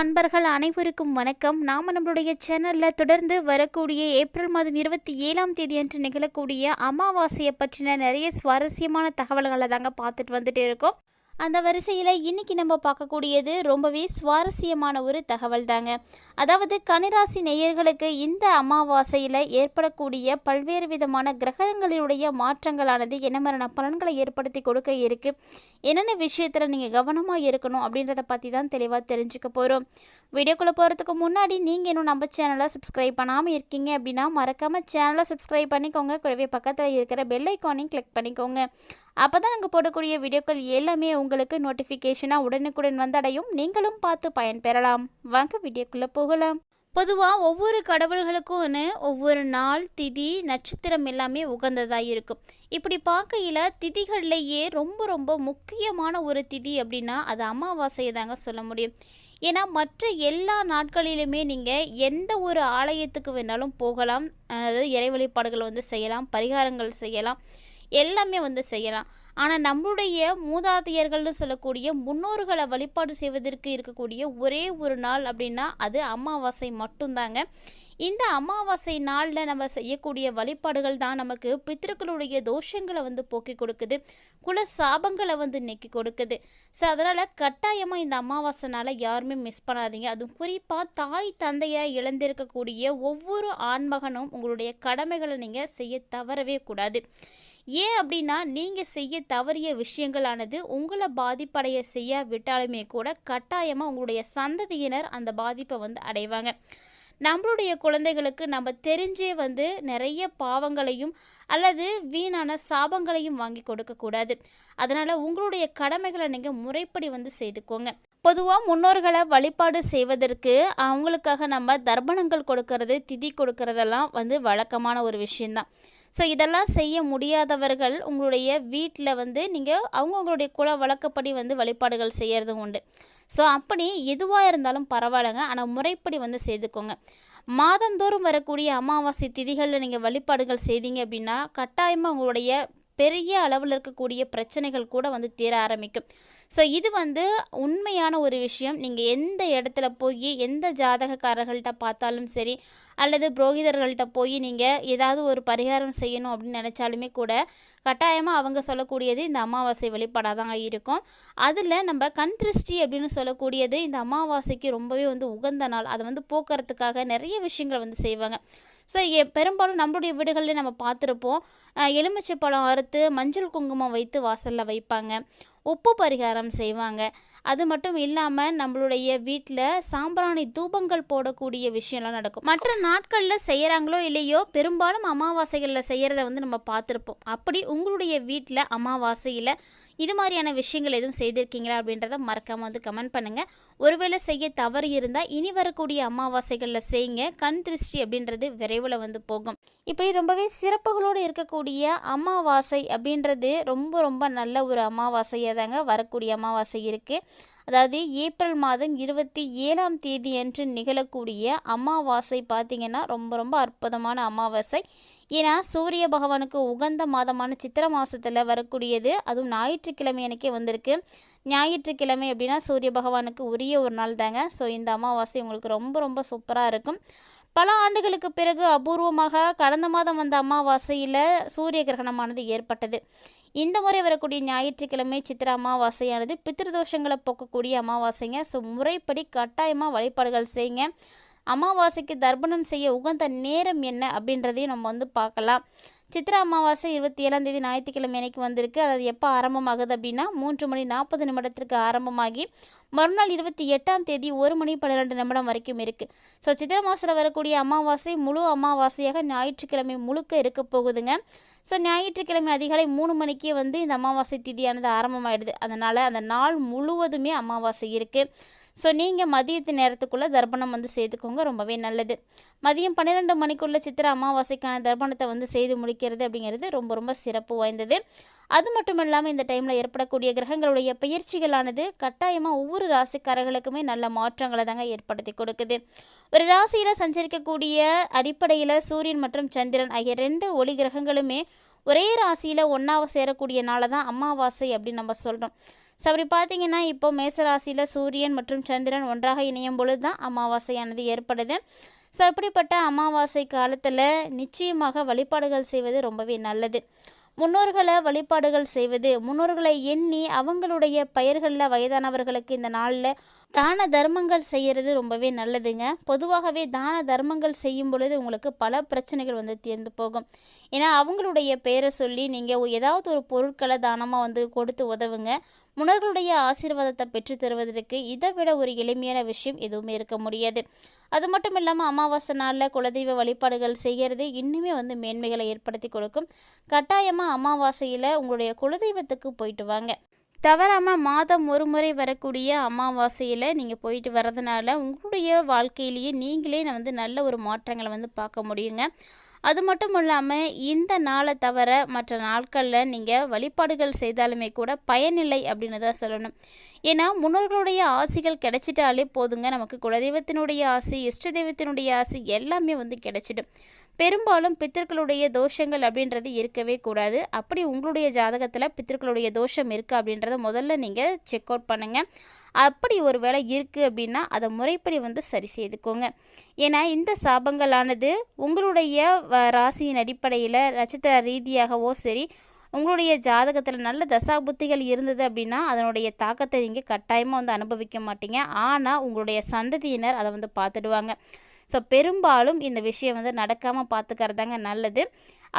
அன்பர்கள் அனைவருக்கும் வணக்கம். நாம் நம்மளுடைய சேனலில் தொடர்ந்து வரக்கூடிய ஏப்ரல் மாதம் இருபத்தி ஏழாம் தேதி அன்று நிகழக்கூடிய அமாவாசையை பற்றின நிறைய சுவாரஸ்யமான தகவல்களை தாங்க பார்த்துட்டு வந்துட்டு இருக்கோம். அந்த வரிசையில் இன்னைக்கு நம்ம பார்க்கக்கூடியது ரொம்பவே சுவாரஸ்யமான ஒரு தகவல் தாங்க. அதாவது கனிராசி நேயர்களுக்கு இந்த அமாவாசையில் ஏற்படக்கூடிய பல்வேறு விதமான கிரகங்களினுடைய மாற்றங்களானது என்ன மாதிரியான பலன்களை ஏற்படுத்தி கொடுக்க இருக்குது என்னென்ன விஷயத்தில் நீங்கள் கவனமாக இருக்கணும் அப்படின்றத பற்றி தான் தெளிவாக தெரிஞ்சுக்க போகிறோம் வீடியோக்குள்ளே போகிறதுக்கு முன்னாடி நீங்கள் இன்னும் நம்ம சேனலை சப்ஸ்கிரைப் பண்ணாமல் இருக்கீங்க அப்படின்னா மறக்காமல் சேனலை சப்ஸ்கிரைப் பண்ணிக்கோங்க. கூடவே பக்கத்தில் இருக்கிற பெல் ஐக்கானையும் கிளிக் பண்ணிக்கோங்க. அப்போ தான் நாங்கள் போடக்கூடிய வீடியோக்கள் எல்லாமே உங்களுக்கு நோட்டிஃபிகேஷனாக உடனுக்குடன் வந்தடையும் நீங்களும் பார்த்து பயன்பெறலாம். வாங்க வீடியோக்குள்ளே போகலாம். பொதுவாக ஒவ்வொரு கடவுள்களுக்கும்னு ஒவ்வொரு நாள் திதி நட்சத்திரம் எல்லாமே உகந்ததாக இருக்கும். இப்படி பார்க்கையில் திதிகள்லேயே ரொம்ப ரொம்ப முக்கியமான ஒரு திதி அப்படின்னா அது அமாவாசையை தாங்க சொல்ல முடியும். ஏன்னா மற்ற எல்லா நாட்களிலுமே நீங்கள் எந்த ஒரு ஆலயத்துக்கு வேணாலும் போகலாம். அதாவது இறை வழிபாடுகள் வந்து செய்யலாம் பரிகாரங்கள் செய்யலாம். எல்லாமே வந்து செய்யலாம். ஆனால் நம்மளுடைய மூதாதையர்கள்னு சொல்லக்கூடிய முன்னோர்களை வழிபாடு செய்வதற்கு இருக்கக்கூடிய ஒரே ஒரு நாள் அப்படின்னா அது அமாவாசை மட்டும்தாங்க. இந்த அமாவாசை நாளில் நம்ம செய்யக்கூடிய வழிபாடுகள் தான் நமக்கு பித்திருக்களுடைய தோஷங்களை வந்து போக்கி கொடுக்குது. குல சாபங்களை வந்து நீக்கி கொடுக்குது. ஸோ அதனால் கட்டாயமாக இந்த அமாவாசை நாளை யாருமே மிஸ் பண்ணாதீங்க. அதுவும் குறிப்பாக தாய் தந்தையாக இழந்திருக்கக்கூடிய ஒவ்வொரு ஆண்மகனும் உங்களுடைய கடமைகளை நீங்கள் செய்ய தவறவே கூடாது. ஏன் அப்படின்னா நீங்கள் செய்ய தவறிய விஷயங்களானது உங்களை பாதிப்படைய செய்ய விட்டாலுமே கூட கட்டாயமாக உங்களுடைய சந்ததியினர் அந்த பாதிப்பை வந்து அடைவாங்க. நம்மளுடைய குழந்தைகளுக்கு நம்ம தெரிஞ்சே வந்து நிறைய பாவங்களையும் அல்லது வீணான சாபங்களையும் வாங்கி கொடுக்கக்கூடாது அதனால் உங்களுடைய கடமைகளை நீங்கள் முறைப்படி வந்து செய்துக்கோங்க. பொதுவாக முன்னோர்களை வழிபாடு செய்வதற்கு அவங்களுக்காக நம்ம தர்ப்பணங்கள் கொடுக்கறது திதி கொடுக்கறதெல்லாம் வந்து வழக்கமான ஒரு விஷயந்தான் ஸோ இதெல்லாம் செய்ய முடியாதவர்கள் உங்களுடைய வீட்டில் வந்து நீங்கள் அவங்கவுங்களுடைய குல வழக்கப்படி வந்து வழிபாடுகள் செய்கிறதும் உண்டு. ஸோ அப்படி எதுவாக இருந்தாலும் பரவாயில்லைங்க. ஆனால் முறைப்படி வந்து செய்துக்கோங்க. மாதந்தோறும் வரக்கூடிய அமாவாசை திதிகளில் நீங்கள் வழிபாடுகள் செய்தீங்க அப்படின்னா கட்டாயமாக உங்களுடைய பெரிய அளவில் இருக்கக்கூடிய பிரச்சனைகள் கூட வந்து தீர ஆரம்பிக்கும். ஸோ இது வந்து உண்மையான ஒரு விஷயம். நீங்கள் எந்த இடத்துல போய் எந்த ஜாதகக்காரர்கள்ட்ட பார்த்தாலும் சரி அல்லது புரோகிதர்கள்ட்ட போய் நீங்கள் ஏதாவது ஒரு பரிகாரம் செய்யணும் அப்படின்னு நினச்சாலுமே கூட கட்டாயமாக அவங்க சொல்லக்கூடியது இந்த அமாவாசை வெளிப்பாடாக தான் இருக்கும். அதில் நம்ம கண் திருஷ்டி அப்படின்னு சொல்லக்கூடியது இந்த அமாவாசைக்கு ரொம்பவே வந்து உகந்த நாள். அதை வந்து போக்குறதுக்காக நிறைய விஷயங்கள் வந்து செய்வாங்க. ஸோ எ பெரும்பாலும் நம்மளுடைய வீடுகளில் நம்ம பார்த்துருப்போம். எலுமிச்சை பழம் அறுத்து மஞ்சள் குங்குமம் வைத்து வாசலில் வைப்பாங்க. உப்பு பரிகாரம் செய்வாங்க. அது மட்டும் இல்லாமல் நம்மளுடைய வீட்டில் சாம்பிராணி தூபங்கள் போடக்கூடிய விஷயம்லாம் நடக்கும். மற்ற நாட்களில் செய்கிறாங்களோ இல்லையோ பெரும்பாலும் அமாவாசைகளில் செய்கிறத வந்து நம்ம பார்த்துருப்போம். அப்படி உங்களுடைய வீட்டில் அமாவாசையில் இது மாதிரியான விஷயங்கள் எதுவும் செய்திருக்கீங்களா அப்படின்றத மறக்காமல் வந்து கமெண்ட் பண்ணுங்கள் ஒருவேளை செய்ய தவறு இருந்தால் இனி வரக்கூடிய அமாவாசைகளில் செய்யுங்க. கண் திருஷ்டி அப்படின்றது விரைவில் வந்து போகும். இப்படி ரொம்பவே சிறப்புகளோடு இருக்கக்கூடிய அமாவாசை அப்படின்றது ரொம்ப ரொம்ப நல்ல ஒரு அமாவாசையாக தாங்க வரக்கூடிய அமாவாசை இருக்குது அதாவது ஏப்ரல் மாதம் இருபத்தி ஏழாம் தேதி அன்று நிகழக்கூடிய அமாவாசை பார்த்திங்கன்னா ரொம்ப ரொம்ப அற்புதமான அமாவாசை. ஏன்னா சூரிய பகவானுக்கு உகந்த மாதமான சித்திர மாதத்தில் வரக்கூடியது. அதுவும் ஞாயிற்றுக்கிழமை எனக்கே வந்திருக்கு. ஞாயிற்றுக்கிழமை அப்படின்னா சூரிய பகவானுக்கு உரிய ஒரு நாள் தாங்க. ஸோ இந்த அமாவாசை உங்களுக்கு ரொம்ப ரொம்ப சூப்பராக இருக்கும். பல ஆண்டுகளுக்கு பிறகு அபூர்வமாக கடந்த மாதம் வந்த அமாவாசையில் சூரிய கிரகணமானது ஏற்பட்டது. இந்த முறை வரக்கூடிய ஞாயிற்றுக்கிழமை சித்திர அமாவாசையானது பித்திருதோஷங்களை போக்கக்கூடிய அமாவாசைங்க. ஸோ முறைப்படி கட்டாயமாக வழிபாடுகள் செய்யுங்க. அமாவாசைக்கு தர்ப்பணம் செய்ய உகந்த நேரம் என்ன அப்படின்றதையும் நம்ம வந்து பார்க்கலாம். சித்திர அமாவாசை இருபத்தி ஏழாம் தேதி ஞாயிற்றுக்கிழமை அன்னைக்கு வந்திருக்கு. அதாவது எப்போ ஆரம்பமாகுது அப்படின்னா மூன்று மணி நாற்பது நிமிடத்திற்கு ஆரம்பமாகி மறுநாள் இருபத்தி எட்டாம் தேதி ஒரு மணி பன்னிரெண்டு நிமிடம் வரைக்கும் இருக்குது ஸோ சித்திர மாதத்தில் வரக்கூடிய அமாவாசை முழு அமாவாசையாக ஞாயிற்றுக்கிழமை முழுக்க இருக்க போகுதுங்க. ஸோ ஞாயிற்றுக்கிழமை அதிகாலை மூணு மணிக்கே வந்து இந்த அமாவாசை திதியானது ஆரம்பமாயிடுது. அதனால் அந்த நாள் முழுவதுமே அமாவாசை இருக்குது ஸோ நீங்கள் மதியத்து நேரத்துக்குள்ளே தர்ப்பணம் வந்து செய்துக்கோங்க ரொம்பவே நல்லது. மதியம் பன்னிரெண்டு மணிக்குள்ளே சித்திர அமாவாசைக்கான தர்ப்பணத்தை வந்து செய்து முடிக்கிறது அப்படிங்கிறது ரொம்ப ரொம்ப சிறப்பு வாய்ந்தது. அது மட்டும் இல்லாமல் இந்த டைமில் ஏற்படக்கூடிய கிரகங்களுடைய பயிற்சிகளானது கட்டாயமாக ஒவ்வொரு ராசிக்காரர்களுக்குமே நல்ல மாற்றங்களை தாங்க ஏற்படுத்தி கொடுக்குது. ஒரு ராசியில் சஞ்சரிக்கக்கூடிய அடிப்படையில் சூரியன் மற்றும் சந்திரன் ஆகிய ரெண்டு ஒளி கிரகங்களுமே ஒரே ராசியில் ஒன்றாவது சேரக்கூடிய நாளை தான் அமாவாசை அப்படின்னு நம்ம சொல்கிறோம் ஸோ அப்படி பார்த்தீங்கன்னா இப்போ மேசராசியில் சூரியன் மற்றும் சந்திரன் ஒன்றாக இணையும் பொழுது தான் அமாவாசையானது ஏற்படுது. ஸோ இப்படிப்பட்ட அமாவாசை காலத்தில் நிச்சயமாக வழிபாடுகள் செய்வது ரொம்பவே நல்லது. முன்னோர்களை வழிபாடுகள் செய்வது முன்னோர்களை எண்ணி அவங்களுடைய பெயர்களில் வயதானவர்களுக்கு இந்த நாளில் தான தர்மங்கள் செய்கிறது ரொம்பவே நல்லதுங்க. பொதுவாகவே தான தர்மங்கள் செய்யும் பொழுது உங்களுக்கு பல பிரச்சனைகள் வந்து தீர்ந்து போகும். ஏன்னா அவங்களுடைய பெயரை சொல்லி நீங்கள் ஏதாவது ஒரு பொருட்களை தானமாக வந்து கொடுத்து உதவுங்க. முன்னர்களுடைய ஆசீர்வாதத்தை பெற்று தருவதற்கு இதை விட ஒரு எளிமையான விஷயம் எதுவுமே இருக்க முடியாது. அது மட்டும் இல்லாமல் அமாவாசை நாளில் குலதெய்வ வழிபாடுகள் செய்கிறது இன்னுமே வந்து மேன்மைகளை ஏற்படுத்தி கொடுக்கும். கட்டாயமாக அமாவாசையில் உங்களுடைய குலதெய்வத்துக்கு போயிட்டு வாங்க. தவறாமல் மாதம் ஒரு முறை வரக்கூடிய அமாவாசையில் நீங்கள் போயிட்டு வரதுனால உங்களுடைய வாழ்க்கையிலேயே நீங்களே வந்து நல்ல ஒரு மாற்றங்களை வந்து பார்க்க முடியுங்க. அது மட்டும் இல்லாமல் இந்த நாளை தவிர மற்ற நாட்களில் நீங்கள் வழிபாடுகள் செய்தாலுமே கூட பயனில்லை அப்படின்னு தான் சொல்லணும். ஏன்னா முன்னோர்களுடைய ஆசைகள் கிடைச்சிட்டாலே போதுங்க. நமக்கு குலதெய்வத்தினுடைய ஆசை இஷ்ட தெய்வத்தினுடைய ஆசை எல்லாமே வந்து கிடைச்சிடும். பெரும்பாலும் பித்தர்களுடைய தோஷங்கள் அப்படின்றது இருக்கவே கூடாது. அப்படி உங்களுடைய ஜாதகத்தில் பித்தர்களுடைய தோஷம் இருக்குது அப்படின்றத முதல்ல நீங்கள் செக் அவுட் பண்ணுங்கள் அப்படி ஒரு வேளை இருக்குது அப்படின்னா அதை முறைப்படி வந்து சரி செய்துக்கோங்க. ஏன்னா இந்த சாபங்களானது உங்களுடைய ராசியின் அடிப்படையில் நட்சத்திர ரீதியாகவோ சரி உங்களுடைய ஜாதகத்தில் நல்ல தசா புத்திகள் இருந்தது அப்படின்னா அதனுடைய தாக்கத்தை நீங்கள் கட்டாயமாக வந்து அனுபவிக்க மாட்டீங்க. ஆனால் உங்களுடைய சந்ததியினர் அதை வந்து பார்த்துடுவாங்க. ஸோ பெரும்பாலும் இந்த விஷயம் வந்து நடக்காமல் பார்த்துக்கறதாங்க நல்லது.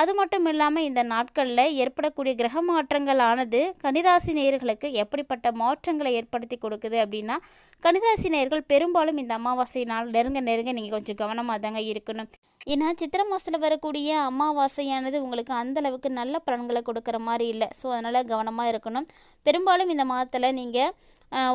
அது மட்டும் இல்லாமல் இந்த நாட்களில் ஏற்படக்கூடிய கிரக மாற்றங்கள் ஆனது கனிராசி நேயர்களுக்கு எப்படிப்பட்ட மாற்றங்களை ஏற்படுத்தி கொடுக்குது அப்படின்னா கனிராசி நேயர்கள் பெரும்பாலும் இந்த அமாவாசை நாள் நெருங்க நெருங்க நீங்கள் கொஞ்சம் கவனமாக தாங்க இருக்கணும். ஏன்னா சித்திரை மாதத்தில் வரக்கூடிய அமாவாசையானது உங்களுக்கு அந்தளவுக்கு நல்ல பலன்களை கொடுக்குற மாதிரி இல்லை. ஸோ அதனால் கவனமாக இருக்கணும். பெரும்பாலும் இந்த மாதத்தில் நீங்கள்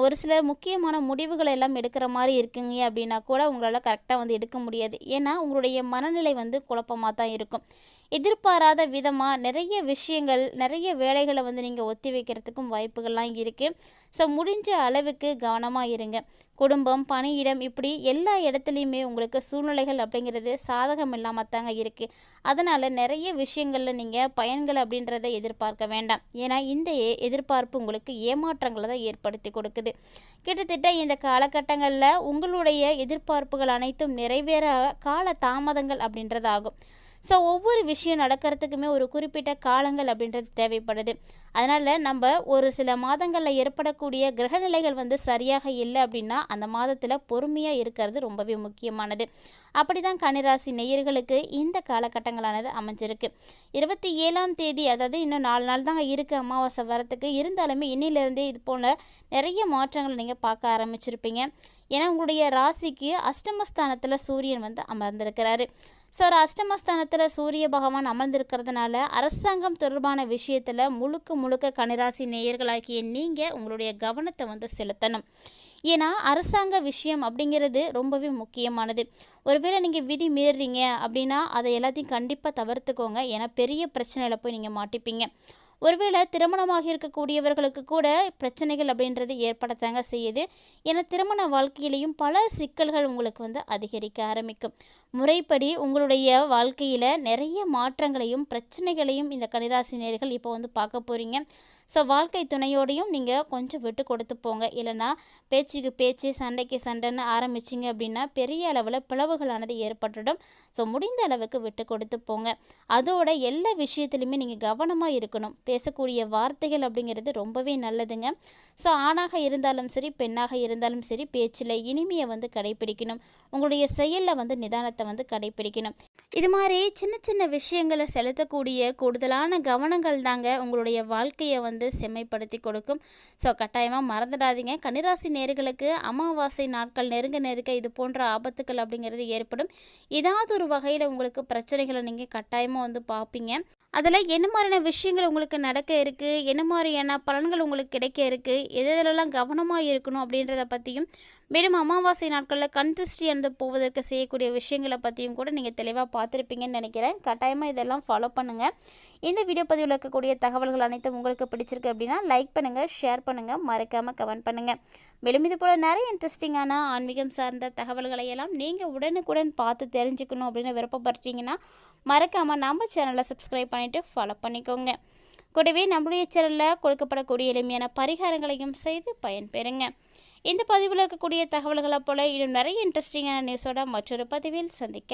ஒரு சில முக்கியமான முடிவுகள் எல்லாம் எடுக்கிற மாதிரி இருக்குங்க அப்படின்னா கூட உங்களால் கரெக்டாக வந்து எடுக்க முடியாது. ஏன்னா உங்களுடைய மனநிலை வந்து குழப்பமாக தான் இருக்கும். எதிர்பாராத விதமாக நிறைய விஷயங்கள் நிறைய வேலைகளை வந்து நீங்கள் ஒத்தி வைக்கிறதுக்கும் வாய்ப்புகள்லாம் இருக்குது ஸோ முடிஞ்ச அளவுக்கு கவனமாக இருங்க. குடும்பம் பணியிடம் இப்படி எல்லா இடத்துலையுமே உங்களுக்கு சூழ்நிலைகள் அப்படிங்கிறது சாதகம் இல்லாமல் தாங்க இருக்குது அதனால் நிறைய விஷயங்களில் நீங்கள் பயன்கள் அப்படின்றத எதிர்பார்க்க வேண்டாம். ஏன்னா இந்த எதிர்பார்ப்பு உங்களுக்கு ஏமாற்றங்களை தான் ஏற்படுத்தி கொடுக்குது. கிட்டத்தட்ட இந்த காலகட்டங்களில் உங்களுடைய எதிர்பார்ப்புகள் அனைத்தும் நிறைவேற கால தாமதங்கள் அப்படின்றதாகும். ஸோ ஒவ்வொரு விஷயம் நடக்கிறதுக்குமே ஒரு குறிப்பிட்ட காலங்கள் அப்படின்றது தேவைப்படுது. அதனால் நம்ம ஒரு சில மாதங்களில் ஏற்படக்கூடிய கிரகநிலைகள் வந்து சரியாக இல்லை அப்படின்னா அந்த மாதத்தில் பொறுமையாக இருக்கிறது ரொம்பவே முக்கியமானது. அப்படி தான் கனிராசி நெய்யர்களுக்கு இந்த காலகட்டங்களானது அமைஞ்சிருக்கு. இருபத்தி ஏழாம் தேதி அதாவது இன்னும் நாலு நாள் தாங்க இருக்குது அமாவாசை வரத்துக்கு இருந்தாலுமே இன்னிலிருந்தே இது போல் நிறைய மாற்றங்கள் நீங்கள் பார்க்க ஆரம்பிச்சிருப்பீங்க. ஏன்னா உங்களுடைய ராசிக்கு அஷ்டமஸ்தானத்தில் சூரியன் வந்து அமர்ந்திருக்கிறாரு. ஸோ ஒரு அஷ்டமஸ்தானத்தில் சூரிய பகவான் அமர்ந்திருக்கிறதுனால அரசாங்கம் தொடர்பான விஷயத்தில் முழுக்க முழுக்க கனிராசி நேயர்களாகிய நீங்கள் உங்களுடைய கவனத்தை வந்து செலுத்தணும். ஏன்னா அரசாங்க விஷயம் அப்படிங்கிறது ரொம்பவே முக்கியமானது. ஒருவேளை நீங்கள் விதி மீறுறீங்க அப்படின்னா அதை எல்லாத்தையும் கண்டிப்பாக தவிர்த்துக்கோங்க. ஏன்னா பெரிய பிரச்சனையில் போய் நீங்கள் மாட்டிப்பீங்க. ஒருவேளை திருமணமாக இருக்கக்கூடியவர்களுக்கு கூட பிரச்சனைகள் அப்படின்றது ஏற்படத்தாங்க செய்யுது. ஏன்னா திருமண வாழ்க்கையிலையும் பல சிக்கல்கள் உங்களுக்கு வந்து அதிகரிக்க ஆரம்பிக்கும். முறைப்படி உங்களுடைய வாழ்க்கையில் நிறைய மாற்றங்களையும் பிரச்சனைகளையும் இந்த கனிராசினியர்கள் இப்போ வந்து பார்க்க போகிறீங்க ஸோ வாழ்க்கை துணையோடையும் நீங்கள் கொஞ்சம் விட்டு கொடுத்து போங்க. இல்லைனா பேச்சுக்கு பேச்சு சண்டைக்கு சண்டைன்னு ஆரம்பிச்சிங்க அப்படின்னா பெரிய அளவில் பிளவுகளானது ஏற்பட்டுடும். ஸோ முடிந்த அளவுக்கு விட்டு கொடுத்து போங்க. அதோட எல்லா விஷயத்துலையுமே நீங்கள் கவனமாக இருக்கணும். பேசக்கூடிய வார்த்தைகள் அப்படிங்கிறது ரொம்பவே நல்லதுங்க. ஸோ ஆணாக இருந்தாலும் சரி பெண்ணாக இருந்தாலும் சரி பேச்சில் இனிமையை வந்து கடைபிடிக்கணும். உங்களுடைய செயலில் வந்து நிதானத்தை வந்து கடைபிடிக்கணும். இது மாதிரி சின்ன சின்ன விஷயங்களை செலுத்தக்கூடிய கூடுதலான கவனங்கள் தாங்க உங்களுடைய வாழ்க்கையை வந்து வந்து செம்மைப்படுத்தி கொடுக்கும். ஸோ கட்டாயமாக மறந்துடாதீங்க. கன்னிராசி நேர்களுக்கு அமாவாசை நாட்கள் நெருங்க நெருங்க இது போன்ற ஆபத்துக்கள் அப்படிங்கிறது ஏற்படும். ஏதாவது ஒரு வகையில் உங்களுக்கு பிரச்சனைகளை நீங்கள் கட்டாயமாக வந்து பார்ப்பீங்க. அதில் என்ன மாதிரியான விஷயங்கள் உங்களுக்கு நடக்க இருக்குது என்ன மாதிரியான பலன்கள் உங்களுக்கு கிடைக்க இருக்குது எதெல்லாம் கவனமாக இருக்கணும் அப்படின்றத பற்றியும் மேலும் அமாவாசை நாட்களில் கண் அந்த போவதற்கு செய்யக்கூடிய விஷயங்களை பற்றியும் கூட நீங்கள் தெளிவாக பார்த்துருப்பீங்கன்னு நினைக்கிறேன். கட்டாயமாக இதெல்லாம் ஃபாலோ பண்ணுங்கள் இந்த வீடியோ பதிவில் இருக்கக்கூடிய தகவல்கள் அனைத்தும் உங்களுக்கு பிடிச்சிருக்கு அப்படின்னா லைக் பண்ணுங்கள் ஷேர் பண்ணுங்கள் மறக்காமல் கமெண்ட் பண்ணுங்கள் மேலும் இது போல் நிறைய இன்ட்ரெஸ்டிங்கான ஆன்மீகம் சார்ந்த தகவல்களை எல்லாம் நீங்கள் உடனுக்குடன் பார்த்து தெரிஞ்சுக்கணும் அப்படின்னு விருப்பப்படுறீங்கன்னா மறக்காமல் நம்ம சேனலை சப்ஸ்கிரைப் பண்ணிவிட்டு ஃபாலோ பண்ணிக்கோங்க. கூடவே நம்முடைய சேனலில் கொடுக்கப்படக்கூடிய எளிமையான பரிகாரங்களையும் செய்து பயன்பெறுங்க இந்த பதிவில் இருக்கக்கூடிய தகவல்களை போல இன்னும் நிறைய இன்ட்ரெஸ்டிங்கான நியூஸோட மற்றொரு பதிவில் சந்திக்க